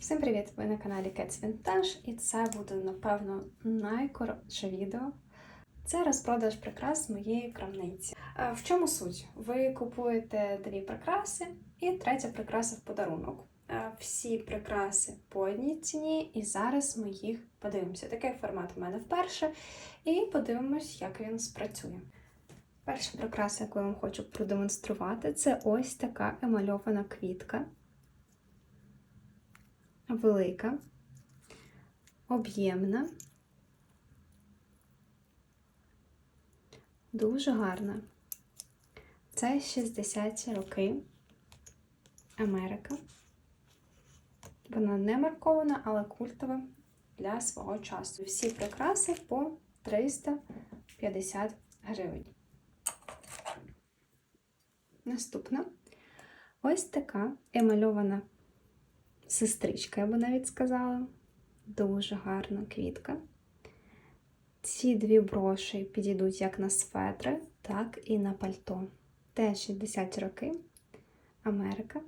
Всім привіт! Ви на каналі Cats Vintage і це буде, напевно, найкоротше відео. Це розпродаж прикрас моєї крамниці. В чому суть? Ви купуєте дві прикраси і третя прикраса в подарунок. Всі прикраси по одній ціні, і зараз ми їх подивимося. Такий формат у мене вперше, і подивимось, як він спрацює. Перша прикраса, яку я вам хочу продемонструвати, це ось така емальована квітка велика, об'ємна, дуже гарна. Це 60-ті роки Америка. Вона не маркована, але культова для свого часу. Всі прикраси по 350 гривень. Наступна ось така емальована сестричка, я би навіть сказала. Дуже гарна квітка. Ці дві броші підійдуть як на светри, так і на пальто. Теж 60 роки. Америка.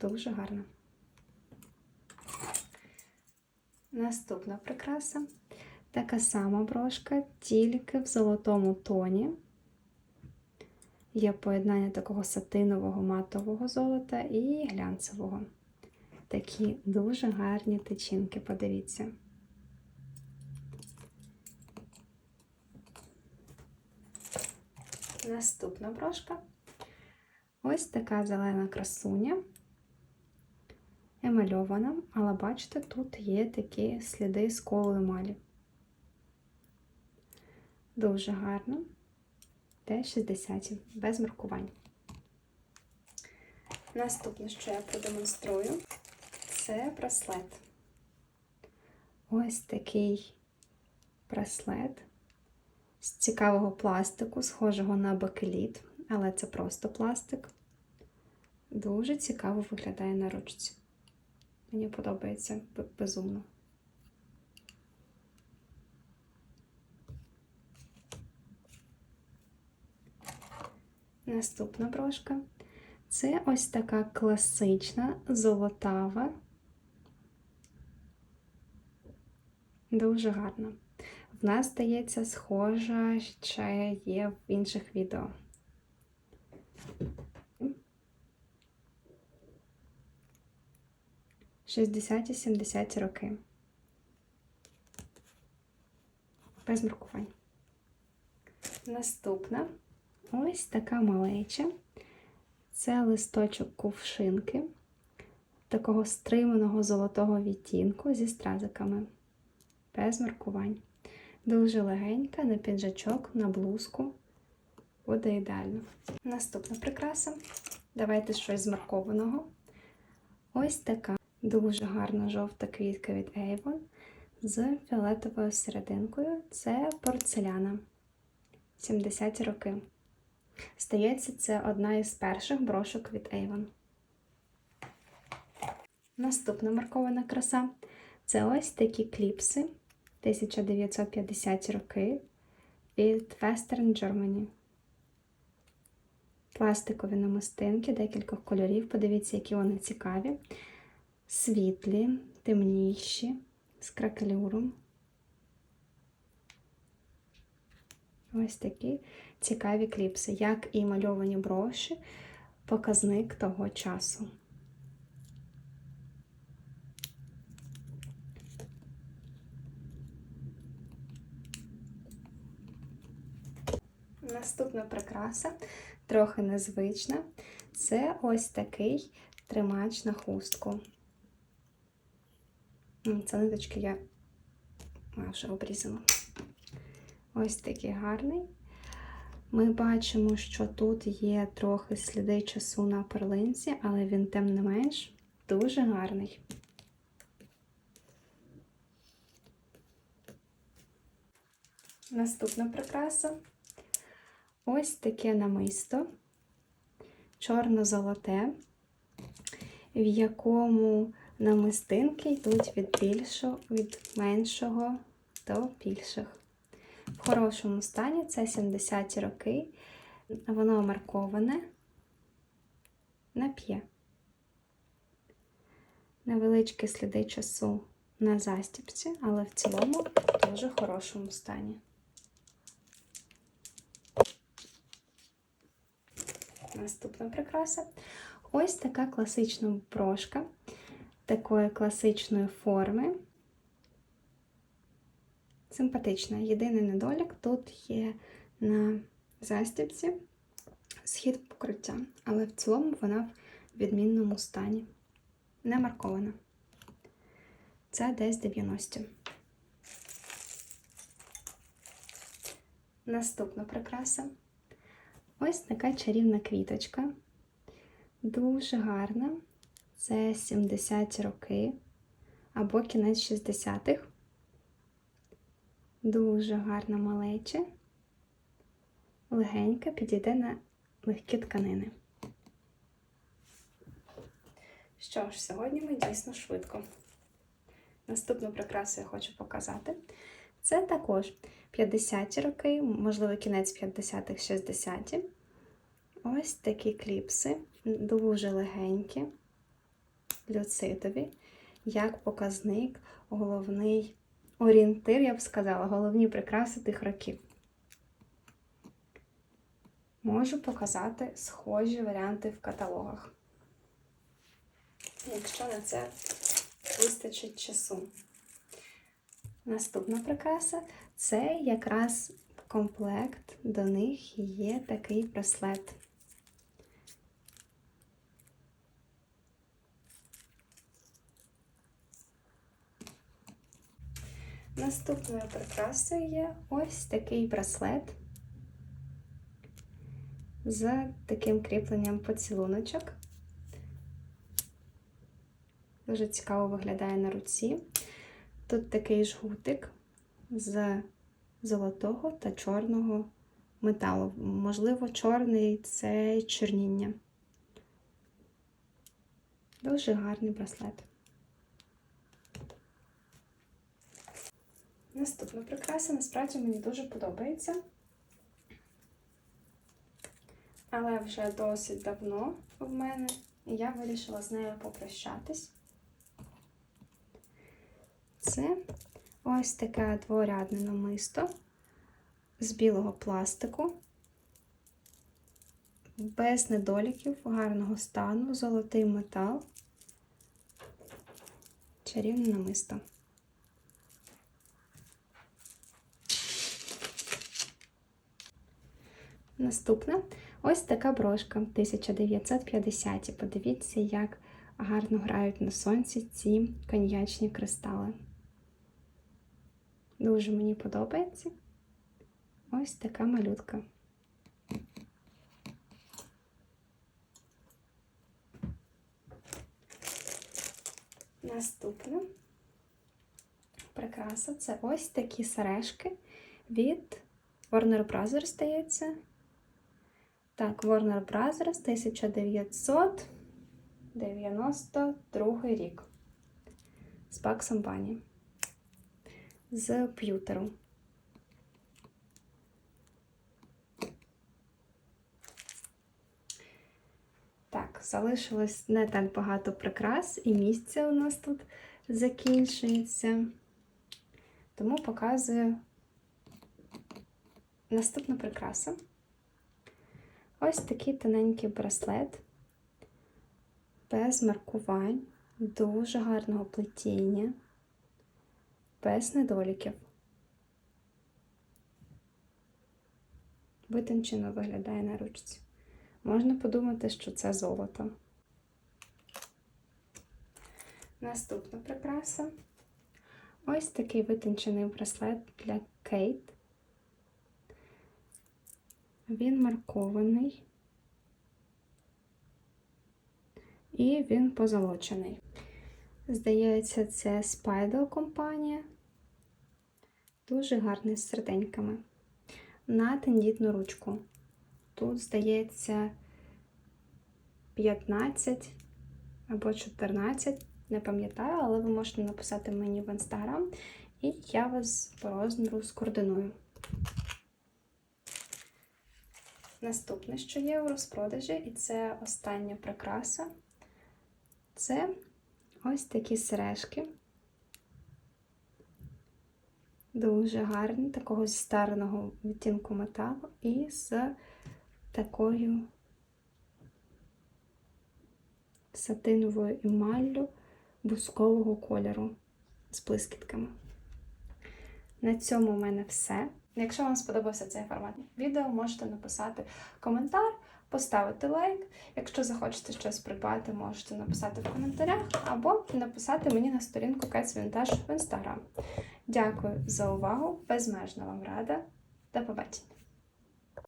Дуже гарна. Наступна прикраса. Така сама брошка, тільки в золотому тоні. Є поєднання такого сатинового матового золота і глянцевого. Такі дуже гарні тичинки, подивіться. Наступна брошка. Ось така зелена красуня. Емальована, але бачите, тут є такі сліди сколу емалі. Дуже гарно. Теж 60 без маркувань. Наступне, що я продемонструю, це браслет. Ось такий браслет з цікавого пластику, схожого на бакеліт, але це просто пластик. Дуже цікаво виглядає на ручці. Мені подобається безумно. Наступна брошка. Це ось така класична золотава. Дуже гарна. В нас, здається, схожа ще є в інших відео. Шістдесят 70 роки. Без маркувань. Наступна ось така малеча. Це листочок кувшинки, такого стриманого золотого відтінку зі стразиками, без маркувань. Дуже легенька на піджачок, на блузку. Буде ідеально. Наступна прикраса. Давайте щось з маркованого. Ось така дуже гарна жовта квітка від Avon з фіолетовою серединкою. Це порцеляна 70-ті роки. Здається, це одна із перших брошок від Avon. Наступна маркована краса це ось такі кліпси 1950 роки від Western Germany. Пластикові намистинки декількох кольорів. Подивіться, які вони цікаві. Світлі, темніші, з кракелюром. Ось такі цікаві кліпси, як і мальовані броші, показник того часу. Наступна прикраса, трохи незвична, це ось такий тримач на хустку. Це ниточки я вже обрізала. Ось такий гарний. Ми бачимо, що тут є трохи сліди часу на перлинці, але він, тим не менш, дуже гарний. Наступна прикраса ось таке намисто, чорно-золоте, в якому намистинки йдуть від більшого, від меншого до більших. В хорошому стані це 70-ті роки. Воно марковане на п'є. Невеличкі сліди часу на застібці, але в цілому в дуже хорошому стані. Наступна прикраса. Ось така класична брошка такої класичної форми. Симпатична. Єдиний недолік тут є на застібці схід покриття, але в цілому вона в відмінному стані. Не маркована. Це десь 90. Наступна прикраса. Ось така чарівна квіточка. Дуже гарна. Це 70-ті роки або кінець 60-х. Дуже гарна малеча. Легенька підійде на легкі тканини. Що ж, сьогодні ми дійсно швидко. Наступну прикрасу я хочу показати. Це також 50-ті роки, можливо, кінець 50-х, 60-ті. Ось такі кліпси, дуже легенькі, люцитові, як показник, головний орієнтир, я б сказала, головні прикраси тих років. Можу показати схожі варіанти в каталогах. Якщо на це вистачить часу. Наступна прикраса це якраз комплект, до них є такий браслет. Наступною прикрасою є ось такий браслет з таким кріпленням поцілуночок. Дуже цікаво виглядає на руці. Тут такий жгутик з золотого та чорного металу. Можливо, чорний це чорніння. Дуже гарний браслет. Наступна прикраса насправді мені дуже подобається. Але вже досить давно в мене, і я вирішила з нею попрощатись. Це ось таке дворядне намисто з білого пластику, без недоліків, гарного стану, золотий метал, чарівне намисто. Наступна ось така брошка 1950. Подивіться, як гарно грають на сонці ці коньячні кристали. Дуже мені подобається. Ось така малютка. Наступна прикраса це ось такі сережки від Warner Brothers, здається. Так, Warner Brothers 1992 рік. З Баксом Бані. З п'ютеру. Так, залишилось не так багато прикрас, і місце у нас тут закінчується. Тому показую наступну прикрасу. Ось такий тоненький браслет, без маркувань, дуже гарного плетіння, без недоліків. Витончено виглядає на ручці. Можна подумати, що це золото. Наступна прикраса. Ось такий витончений браслет для Кейт. Він маркований і він позолочений. Здається, це Spidel компанія. Дуже гарний з серденьками. На тендітну ручку. Тут, здається, 15 або 14, не пам'ятаю, але ви можете написати мені в інстаграм, і я вас по розміру скоординую. Наступне, що є у розпродажі, і це остання прикраса. Це ось такі сережки. Дуже гарні, такого старого відтінку металу і з такою сатиновою емаллю бускового кольору з блискітками. На цьому у мене все. Якщо вам сподобався цей формат відео, можете написати коментар, поставити лайк. Якщо захочете щось придбати, можете написати в коментарях або написати мені на сторінку Cats Vintage в інстаграм. Дякую за увагу! Безмежно вам рада. До побачення!